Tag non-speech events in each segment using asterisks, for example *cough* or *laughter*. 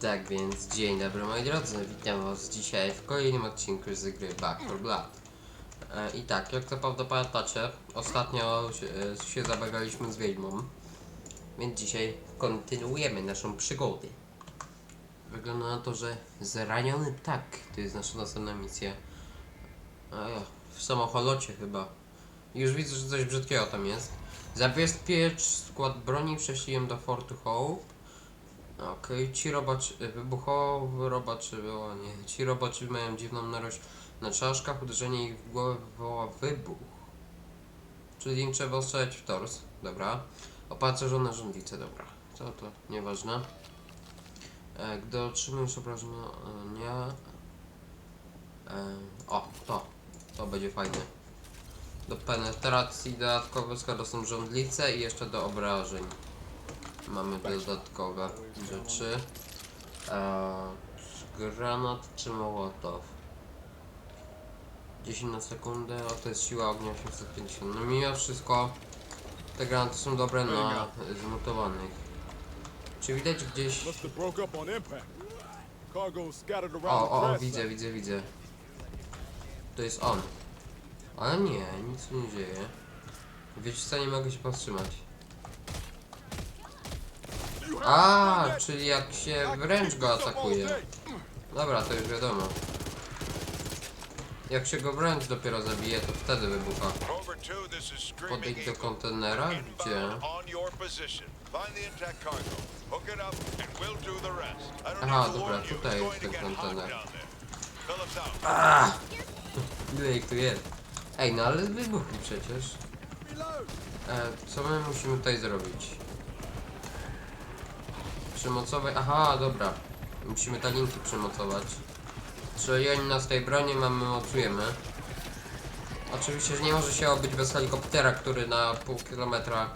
Tak więc, dzień dobry moi drodzy, witam was dzisiaj w kolejnym odcinku z gry Back 4 Blood. E, I tak, jak zapewne pamiętacie, ostatnio się, e, się zabawialiśmy z Wiedźmą, więc dzisiaj kontynuujemy naszą przygodę. Wygląda na to, że zraniony tak, to jest nasza następna misja. Ja, w samocholocie chyba. Już widzę, że coś brzydkiego tam jest. Zabezpiecz skład broni, prześliłem do Fortu Hope. Okej, ci robaczy, wybuchowy robaczy, o nie, ci robaczy mają dziwną narość na czaszkach, uderzenie ich w głowę wywoła wybuch. Czyli im trzeba strzelać w tors, dobra. Opancerzone żądlice, dobra. Co to, nieważne. E, gdy otrzymujesz obrażenia, e, o, to, to będzie fajne. Do penetracji dodatkowe składa są i jeszcze do obrażeń. Mamy dodatkowe rzeczy. Eee, granat czy mołotow? 10 na sekundę, a to jest siła ognia 850. No mimo wszystko te granaty są dobre na zmutowanych. Czy widać gdzieś... O, o, o, widzę, widzę, widzę. To jest on. Ale nie, nic się nie dzieje. Wiecie co, nie mogę się powstrzymać. A, czyli jak się wręcz go atakuje. Dobra, to już wiadomo. Jak się go wręcz dopiero zabije, to wtedy wybucha. Over 2, this is Screaming Podejdź do kontenera? Gdzie? Aha, dobra, tutaj jest ten kontener. down there. Phillips out. A! *laughs* Ile ich tu jest? Ej, no ale wybuchli przecież. E, co my musimy tutaj zrobić? Przymocować. Aha, dobra. Musimy te linki przymocować. Czyli oni nas tej broni mamy, mocujemy. Oczywiście, że nie może się obyć bez helikoptera, który na pół kilometra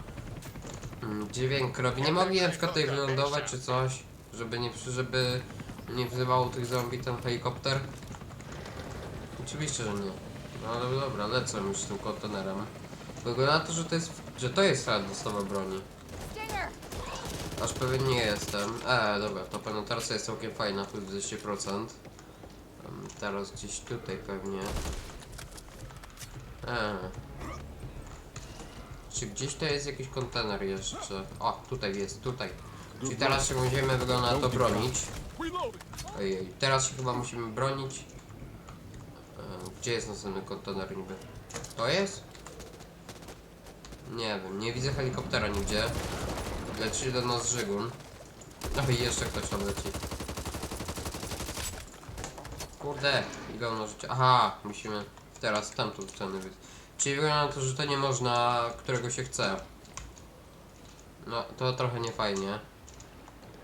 mm, dźwięk robi. Nie mogli na przykład tutaj wylądować czy coś, żeby nie, żeby nie wzywało tych zombie ten helikopter. Oczywiście, że nie. No ale dobra, lecę już z tym kontenerem. Wygląda na to, że to jest, że to jest cała dostawa broni. Aż pewien nie jestem. E, dobra, to penetracja jest całkiem fajna, plus 200%. Em, Teraz gdzieś tutaj pewnie. E. Czy gdzieś to jest jakiś kontener jeszcze? O, tutaj jest, tutaj. Czyli teraz się będziemy wygląda to bronić. Ojej, teraz się chyba musimy bronić. E, Gdzie jest następny kontener niby? To jest? Nie wiem, nie widzę helikoptera nigdzie. Leci do nas Żygun. No i jeszcze ktoś tam leci. Kurde, ile ono życia. Aha, musimy teraz tamtą stronę. Czyli wygląda na to, że to nie można, którego się chce. No, to trochę nie fajnie.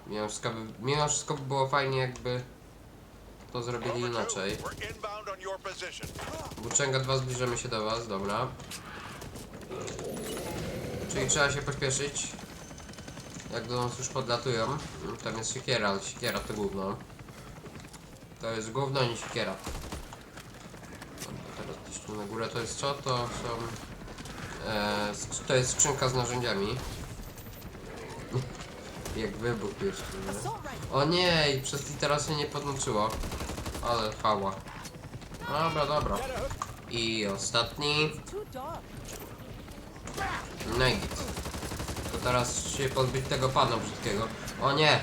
Mimo wszystko, by, mimo wszystko by było fajnie, jakby to zrobili Over 2, inaczej. Włóczęga 2 zbliżamy się do was, dobra. Czyli trzeba się pośpieszyć. Jak do nas już podlatują. Tam jest siekiera, ale siekiera to gówno. To jest gówno, nie siekiera. Teraz gdzieś tu na górę to jest co? To są... E, to jest skrzynka z narzędziami. *laughs* Jak wybuch jeszcze, nie? O nie, przez teraz się nie podłączyło. Ale hała. Dobra, dobra. I ostatni. No i. Teraz się pozbyć tego pana brzydkiego. O nie!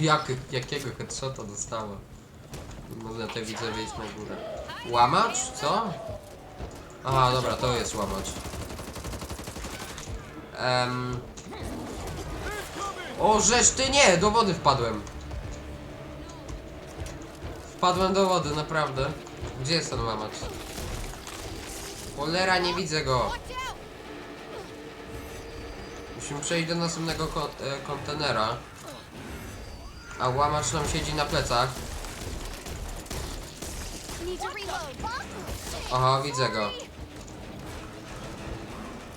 Jak, jakiego headshota dostała? Można te widzę wejść na górę. Łamacz? Co? Aha, dobra, to jest łamacz. Em... O, żeż ty nie! Do wody wpadłem. Wpadłem do wody, naprawdę. Gdzie jest ten łamacz? Cholera, nie widzę go. Musimy przejść do następnego kon e, kontenera. A łamacz nam siedzi na plecach. Aha, widzę go.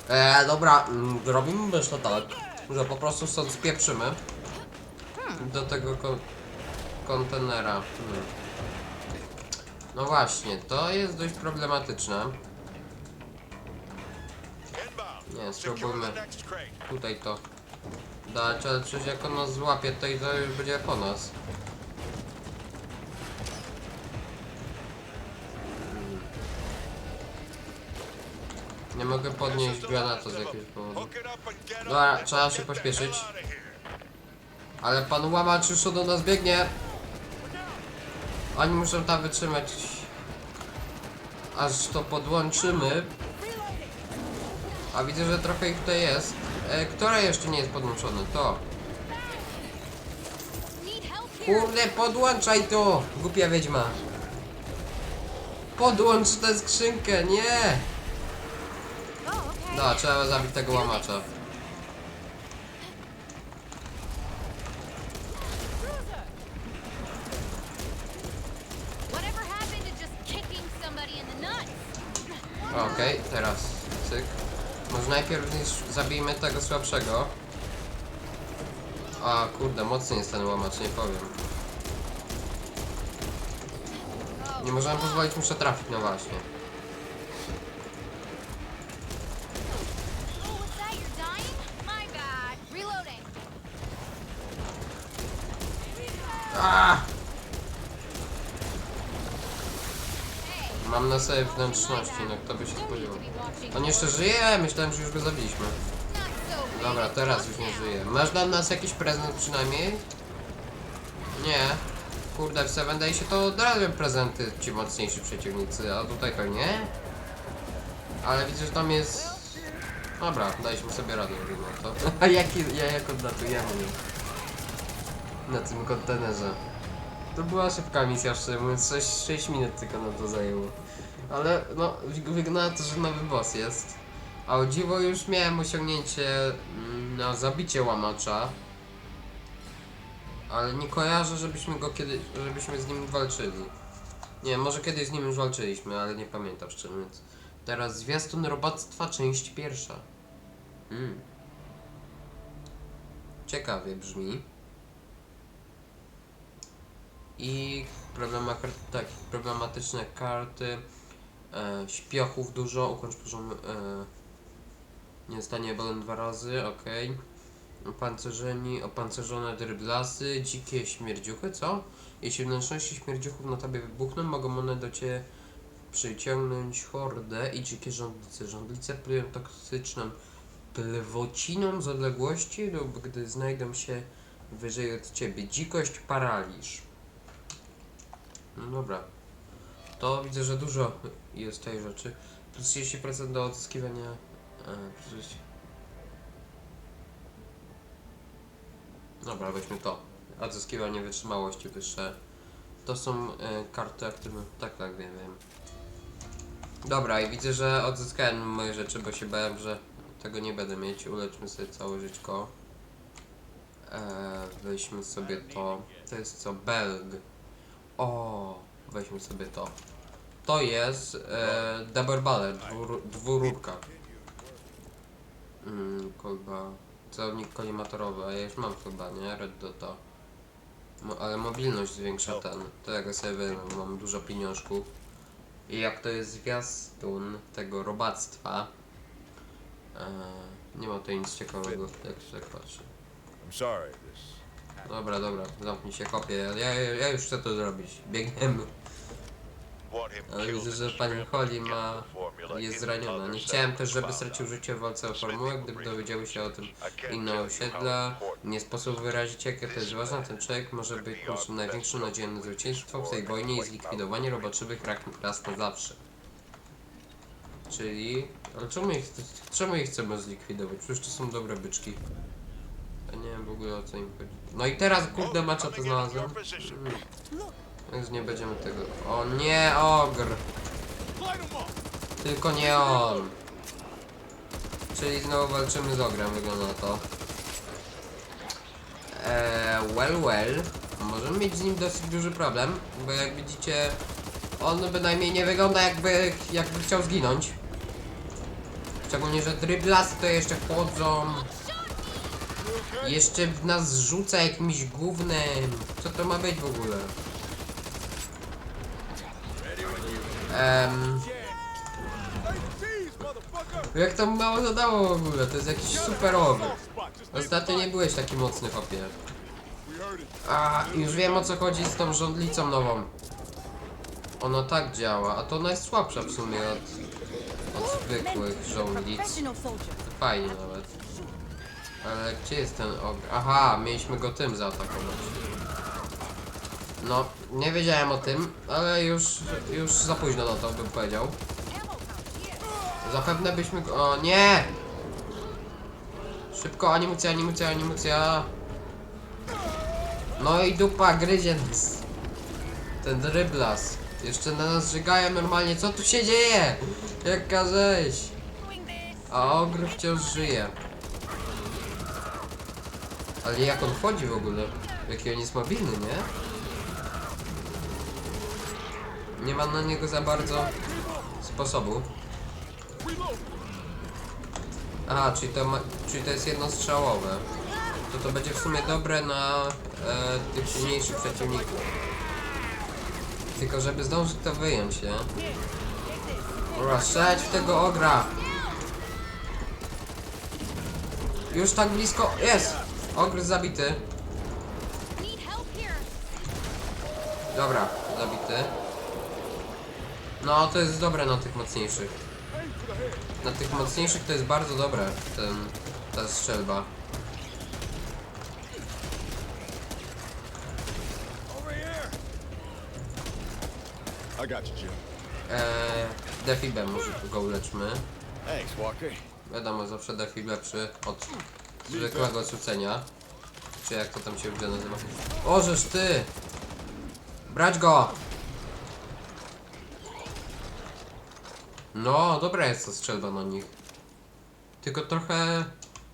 Eee, dobra, mm, robimy myślę tak, że po prostu stąd spieprzymy do tego kon kontenera. Hmm. No właśnie, to jest dość problematyczne. Nie, spróbujmy tutaj to Dać, ale przecież jak on nas złapie, to i to już będzie po nas. Nie mogę podnieść granatu z jakiegoś powodu. Dobra, trzeba się pośpieszyć. Ale pan łamacz już do nas biegnie. Oni muszą tam wytrzymać. Aż to podłączymy. A widzę, że trochę ich tutaj jest. E, która jeszcze nie jest podłączona? To. Kurde, podłączaj to! Głupia wiedźma. Podłącz tę skrzynkę, nie! Okay. No, trzeba zabić tego łamacza. Okej, teraz cyk. Może najpierw niż zabijmy tego słabszego. A kurde, mocny jest ten łamacz, nie powiem. Nie możemy pozwolić mu przetrafić, no właśnie. Sobie wnętrzności, no kto by się spodziewał. On jeszcze żyje? Myślałem, że już go zabiliśmy. Dobra, teraz już nie żyje. Masz dla nas jakiś prezent przynajmniej? Nie. Kurde, w Seven Daysie to od razu prezenty ci mocniejsi przeciwnicy, a tutaj to nie? Ale widzę, że tam jest... Dobra, daliśmy sobie radę no to. *laughs* A jaki, ja jak odlatujemy na tym kontenerze. To była szybka misja, szczerze mówiąc, 6, 6 minut tylko nam to zajęło. Ale no, wygląda to, że nowy boss jest. A o dziwo już miałem osiągnięcie mm, na zabicie łamacza. Ale nie kojarzę, żebyśmy go kiedy, żebyśmy z nim walczyli. Nie, może kiedyś z nim już walczyliśmy, ale nie pamiętam szczerze mówiąc. Teraz zwiastun robactwa, część pierwsza. Mm. Ciekawie brzmi. I tak, problematyczne karty. E, śpiochów dużo, ukończ poziom e, nie stanie bolem dwa razy, okej. Opancerzeni, opancerzone dryblasy, dzikie śmierdziuchy, co? Jeśli wnętrzności śmierdziuchów na tobie wybuchną, mogą one do ciebie przyciągnąć hordę i dzikie żądlice. Żądlice plują toksyczną plewociną z odległości lub gdy znajdą się wyżej od ciebie. Dzikość, paraliż. No dobra. To widzę, że dużo jest tej rzeczy. Plus 30% do odzyskiwania. E. Dobra, weźmy to. Odzyskiwanie wytrzymałości wyższe. To są e, karty aktywne. Tak, tak, wiem, wiem. Dobra, i widzę, że odzyskałem moje rzeczy, bo się bałem, że tego nie będę mieć. Uleczmy sobie całe żyćko. E, weźmy sobie to. To jest co? Belg. O, weźmy sobie to. To jest e, double baller, dwur, dwururka. Mm, kolba. Celownik kolimatorowy, a ja już mam chyba, nie? Red Dota. Ale mobilność zwiększa ten. To ja go sobie wezmę, mam dużo pieniążków. I jak to jest zwiastun tego robactwa. E, nie ma tutaj nic ciekawego, jak się tak patrzy. Dobra, dobra, zamknij się kopie. Ja, ja, ja już chcę to zrobić. Biegniemy. Ale killed widzę, że pani Holly ma... jest zraniona. Nie chciałem też, żeby stracił życie w walce o formułę, gdyby dowiedziały się o tym inne osiedla. Nie sposób wyrazić, jakie to jest ważne. Ten człowiek może być naszym największą nadzieją na zwycięstwo w tej wojnie i zlikwidowanie robaczywych rak raz na zawsze. Czyli... Ale czemu ich, czemu ich chcemy zlikwidować? Przecież to są dobre byczki. Ja nie wiem w ogóle o co im chodzi. No i teraz kurde macza to znalazłem. Mm. Więc nie będziemy tego... O nie, ogr! Tylko nie on. Czyli znowu walczymy z ogrem, wygląda na to. Eee, well, well. Możemy mieć z nim dosyć duży problem, bo jak widzicie, on bynajmniej nie wygląda jakby, jakby chciał zginąć. Szczególnie, że dryblasy to jeszcze chodzą. Jeszcze w nas rzuca jakimś gównem. Co to ma być w ogóle? Cheese, motherfucker! Jak tam mało zadało w ogóle, to jest jakiś super ogr. Spot just Ostatnio nie byłeś taki mocny, chłopie. A, już wiem o co chodzi z tą żądlicą nową. Ona tak działa, a to ona jest słabsza w sumie od, od zwykłych żądlic. Fajnie nawet. Ale gdzie jest ten ogr? Aha, mieliśmy go tym zaatakować. No, nie wiedziałem o tym, ale już, już za późno na to bym powiedział. Zapewne byśmy. O nie! Szybko, animacja, animacja, animacja. No i dupa, gryzie nas. Ten ryblas. Jeszcze na nas żygają normalnie. Co tu się dzieje? Jaka rzeź. A ogr wciąż żyje. Ale jak on chodzi w ogóle? Jaki on jest mobilny, nie? Nie ma na niego za bardzo sposobu. Aha, czyli to, ma, czyli to jest jednostrzałowe. To to będzie w sumie dobre na e, tych silniejszych przeciwników. Tylko żeby zdążyć to wyjąć, nie? Dobra, w tego ogra! Już tak blisko. Jest! Ogr zabity. Dobra, zabity. No, to jest dobre na tych mocniejszych. Na tych mocniejszych to jest bardzo dobre, ten, ta strzelba. I got you, Jim. Eee, defibem może go uleczmy. Thanks, Walker. Wiadomo, zawsze defib lepszy od zwykłego cucenia. Czy jak to tam się źle nazywa. Ożeż ty! Brać go! No, dobra jest ta strzelba na nich. Tylko trochę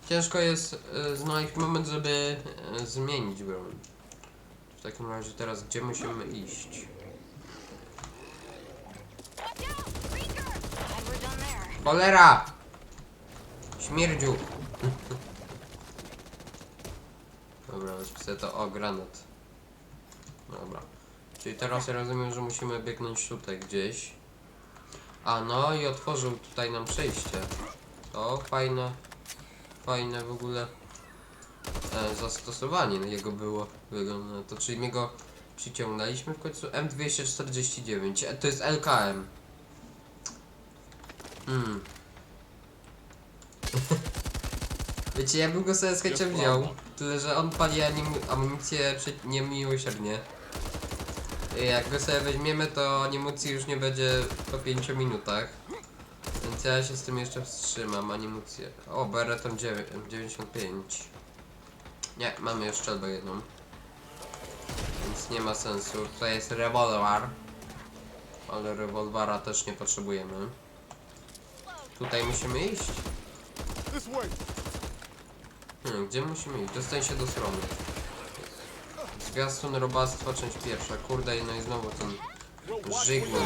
ciężko jest e, znaleźć moment, żeby e, zmienić broń. W takim razie teraz gdzie musimy iść? Cholera! Śmierdziu! *laughs* Dobra, wpisę to o granat. Dobra. Czyli teraz ja rozumiem, że musimy biegnąć tutaj gdzieś. A no i otworzył tutaj nam przejście. To fajne. Fajne w ogóle e, zastosowanie jego było. Wygląda to, czyli my go przyciągnęliśmy w końcu. M249. E, to jest LKM. Hmm. *laughs* Wiecie, ja bym go sobie z chęcią wziął, tyle że on pali amunicję niemiłosiernie. Jak go sobie weźmiemy, to animacji już nie będzie po 5 minutach. Więc ja się z tym jeszcze wstrzymam, animację. O, Bereton 9, 95. Nie, mamy jeszcze strzelbę jedną. Więc nie ma sensu. Tutaj jest rewolwer. Ale rewolwera też nie potrzebujemy. Tutaj musimy iść. Hmm, gdzie musimy iść? Dostań się do strony. Zwiastun robactwa, część pierwsza. Kurde, no i znowu ten żygny.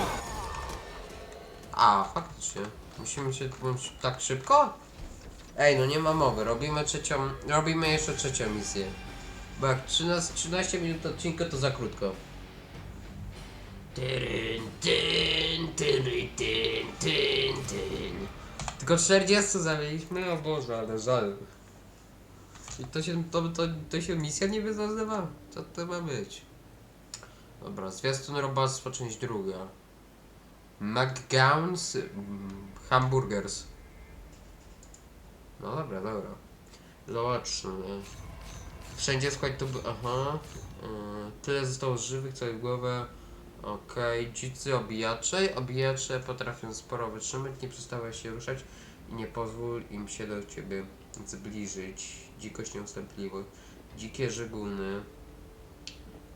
A, faktycznie. Musimy się tak szybko? Ej, no nie ma mowy. Robimy trzecią... Robimy jeszcze trzecią misję. Bo jak 13, 13 minut odcinka to za krótko. Tyryn, tyn, tyry, tyn, tyn, tyn. Tylko 40 zamieliśmy? O Boże, ale żal. I to się, to, to, to się misja nie nazywa? Co to ma być? Dobra, zwiastun robactwa, część druga. McGown's mm, Hamburgers. No dobra, dobra. Zobaczmy. Wszędzie skład to. Aha. Yy, tyle zostało żywych, co w głowę. Okej, dzicy obijacze. Obijacze potrafią sporo wytrzymać, nie przestałeś się ruszać i nie pozwól im się do ciebie zbliżyć. Dzikość nieustępliwość. Dzikie żeguny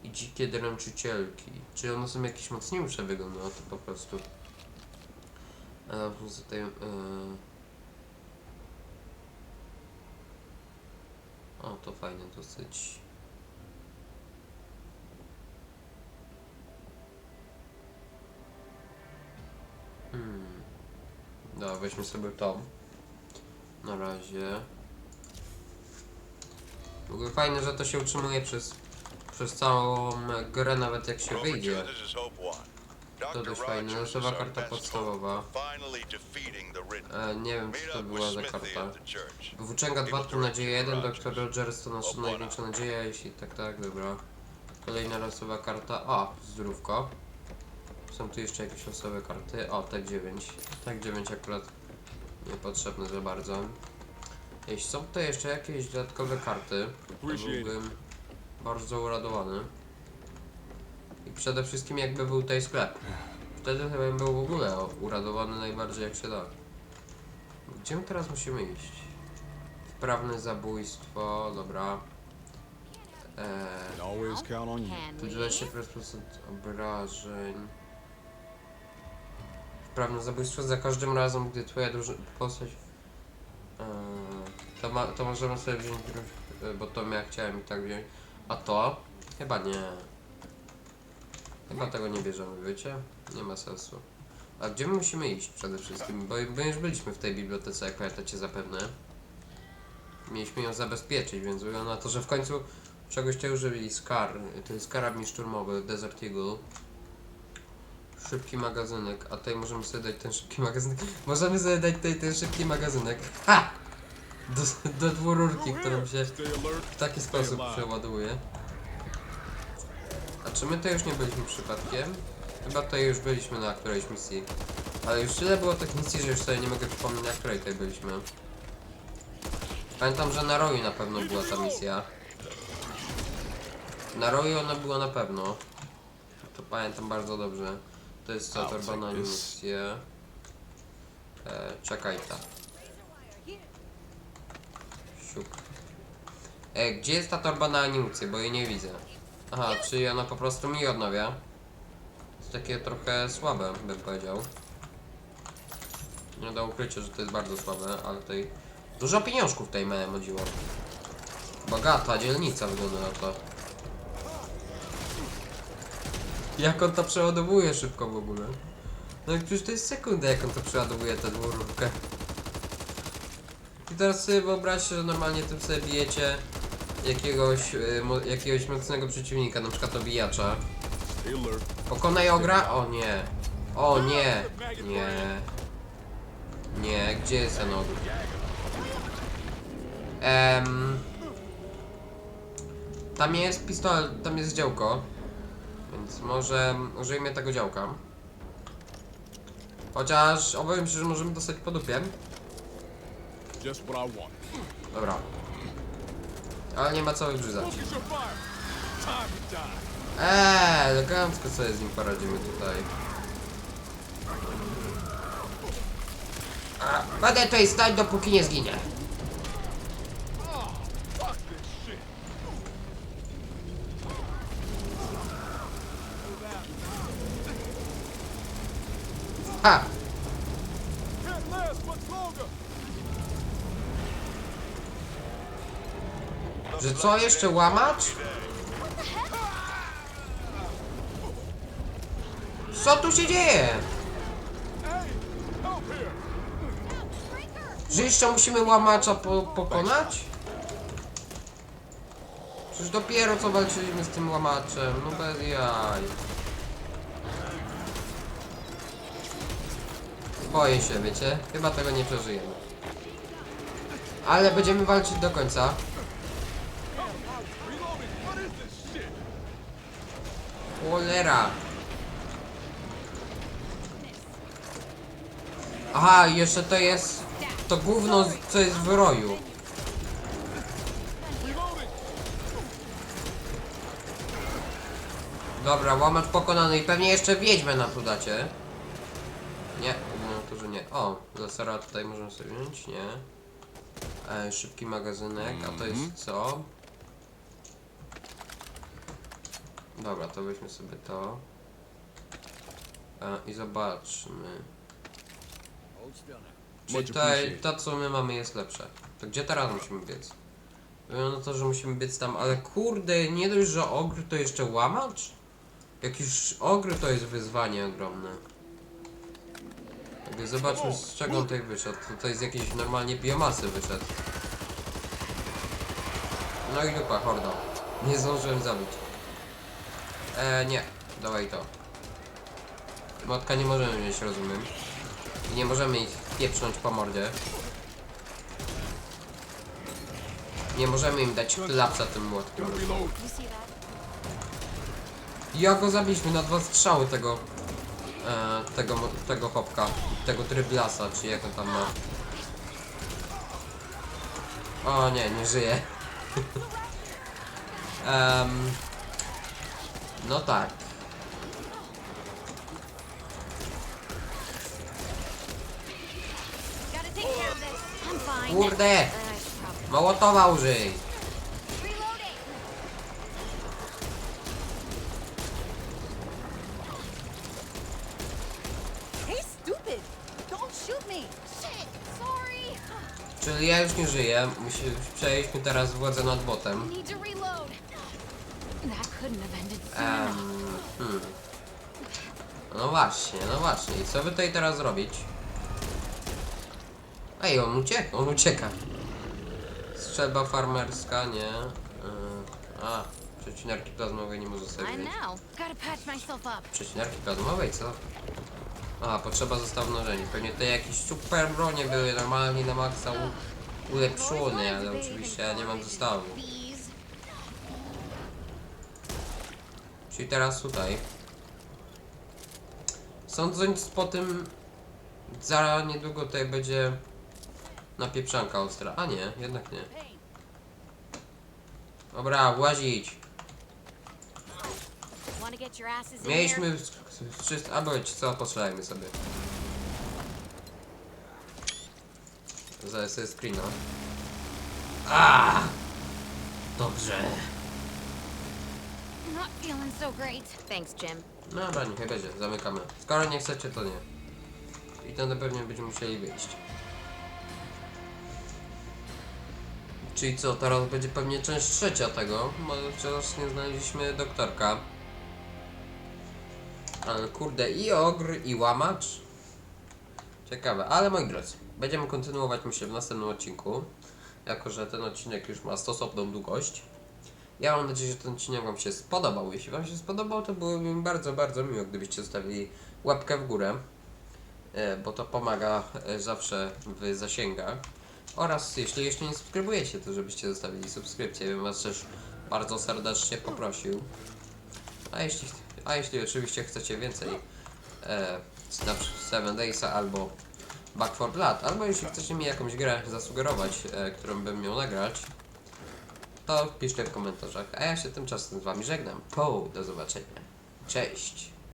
i dzikie dręczycielki. Czy one są jakieś mocniejsze wygląda to po prostu. A poza tym, e... O, to fajne dosyć. Hmm. Dobra, weźmy sobie to. Na razie. W ogóle fajne, że to się utrzymuje przez, przez całą grę, nawet jak się wyjdzie. To dość fajne. Our karta podstawowa. E, nie wiem co to była za karta. Włóczęga 2 to nadzieja 1, Dr. Rogers to nasza największa nadzieja, jeśli tak, tak, dobra. Kolejna losowa karta, o, zdrówko. Są tu jeszcze jakieś losowe karty, o, tak 9. Tak 9 akurat niepotrzebne za bardzo. Jeśli są tutaj jeszcze jakieś dodatkowe karty, to byłbym bardzo uradowany. I przede wszystkim jakby był tutaj sklep. Wtedy chyba bym był w ogóle uradowany najbardziej jak się da. Gdzie my teraz musimy iść? Wprawne zabójstwo, dobra. Eee, Always count on you. Can tu we? 25% obrażeń. Wprawne zabójstwo za każdym razem, gdy twoja drużyna postać... Eee, to, ma, to możemy sobie wziąć, e, bo to ja chciałem i tak wziąć. A to? Chyba nie. Chyba tego nie bierzemy, wiecie? Nie ma sensu. A gdzie my musimy iść przede wszystkim? Bo my już byliśmy w tej bibliotece, jak pamiętacie zapewne. Mieliśmy ją zabezpieczyć, więc wygląda na to, że w końcu czegoś tutaj użyli. Scar, to jest karabin szturmowy, Desert Eagle. Szybki magazynek, a tutaj możemy sobie dać ten szybki magazynek. *laughs* Możemy sobie dać tutaj ten szybki magazynek. Ha! Do, do dwururki, którą się w taki sposób przeładuje. A czy my to już nie byliśmy przypadkiem? Chyba tutaj już byliśmy na którejś misji. Ale już tyle było tych misji, że już sobie nie mogę przypomnieć na której tutaj byliśmy. Pamiętam, że na Roju na pewno była ta misja. Na Roju ona była na pewno. To pamiętam bardzo dobrze. To jest I'll torba na misję. E, czekaj ta. Siup. E, gdzie jest ta torba na animację, bo jej nie widzę. Aha, czyli ona po prostu mi odnawia. To takie trochę słabe, bym powiedział. Nie da ukrycia, że to jest bardzo słabe, ale tutaj dużo pieniążków tutaj miałem o dziwo. Bogata dzielnica wygląda na to. Jak on to przeładowuje szybko w ogóle. No i przecież to jest sekunda, jak on to przeładowuje tę dwururkę. I teraz sobie wyobraźcie, że normalnie tym sobie bijecie jakiegoś, y, mo- jakiegoś mocnego przeciwnika, na przykład obijacza. Pokonaj ogra? O nie. O nie. Nie. Nie, gdzie jest ten ogr? Em, tam jest pistolet, tam jest działko. Więc może użyjmy tego działka. Chociaż obawiam się, że możemy dostać po dupie. Dobra. Ale nie ma co wybrzydzać. Eee, elegancko sobie z nim poradzimy tutaj. A, będę tutaj stać dopóki nie zginie. Że co, jeszcze łamacz? Co tu się dzieje? Że jeszcze musimy łamacza po pokonać? Przecież dopiero co walczyliśmy z tym łamaczem, no bez jaj. Boję się, wiecie? Chyba tego nie przeżyjemy. Ale będziemy walczyć do końca. Cholera. Aha, jeszcze to jest to gówno, co jest w roju. Dobra, łamacz pokonany i pewnie jeszcze wiedźmę nam tu dacie. Nie, no to, że nie. O, lasera tutaj możemy sobie wziąć, nie. E, szybki magazynek, a to jest co? Dobra, to weźmy sobie to. E, I zobaczmy. Czyli Much to, co my mamy jest lepsze. To gdzie teraz musimy biec? Na to, że musimy biec tam, ale kurde, nie dość, że ogr to jeszcze łamacz? Jakiś ogry to jest wyzwanie ogromne. Jakby zobaczmy z czego on tutaj wyszedł. Tutaj z jakiejś normalnie biomasy wyszedł. No i dupa, horda. Nie zdążyłem zabić. E, nie. Dawaj to. Motka nie możemy mieć, rozumiem. I nie możemy ich pieprznąć po mordzie. Nie możemy im dać klapsa tym młotkiem. Jak go zabiliśmy na dwa strzały tego e, tego, tego hopka, tego tryblasa, czy jak on tam ma. O nie, nie żyje. *laughs* Em, no tak. Kurde! Uh, Mołotowa użyj! Czyli ja już nie żyję, przejęliśmy teraz władzę nad botem. Hmm. No właśnie, no właśnie. I co by tutaj teraz zrobić? Ej, on ucieka, on ucieka. Strzelba farmerska, nie. Yy, a, przecinarki plazmowej nie może sobie wziąć. Przecinarki plazmowej, co? A, potrzeba zestawu narzędzi. Pewnie te jakieś super bronie były normalnie na maksa ulepszone, ale oczywiście ja nie mam zestawu. Czyli teraz tutaj. Sądząc po tym, za niedługo tutaj będzie napieprzanka ostra. A nie, jednak nie. Dobra, łazić. Wanna get your asses in here? Mieliśmy wszystko, albo wiecie co, postrzelajmy sobie. Zaraz sobie screena. A! Dobrze. Not feeling so great. Thanks, Jim. No dobra, niech będzie, zamykamy. Skoro nie chcecie, to nie. I to na pewno będziemy musieli wyjść. Czyli co, teraz będzie pewnie część trzecia tego, bo wciąż nie znaleźliśmy doktorka. Ale kurde, i ogr, i łamacz. Ciekawe, ale moi drodzy, będziemy kontynuować myślę w następnym odcinku. Jako, że ten odcinek już ma stosowną długość. Ja mam nadzieję, że ten odcinek Wam się spodobał. Jeśli Wam się spodobał, to byłoby mi bardzo, bardzo miło, gdybyście zostawili łapkę w górę, e, bo to pomaga e, zawsze w zasięgach. Oraz jeśli jeszcze nie subskrybujecie, to żebyście zostawili subskrypcję, bym Was też bardzo serdecznie poprosił. A jeśli, a jeśli oczywiście chcecie więcej e, na przykład Seven Daysa albo Back 4 Blood, albo jeśli chcecie mi jakąś grę zasugerować, e, którą bym miał nagrać, to piszcie w komentarzach. A ja się tymczasem z Wami żegnam. Po, do zobaczenia. Cześć.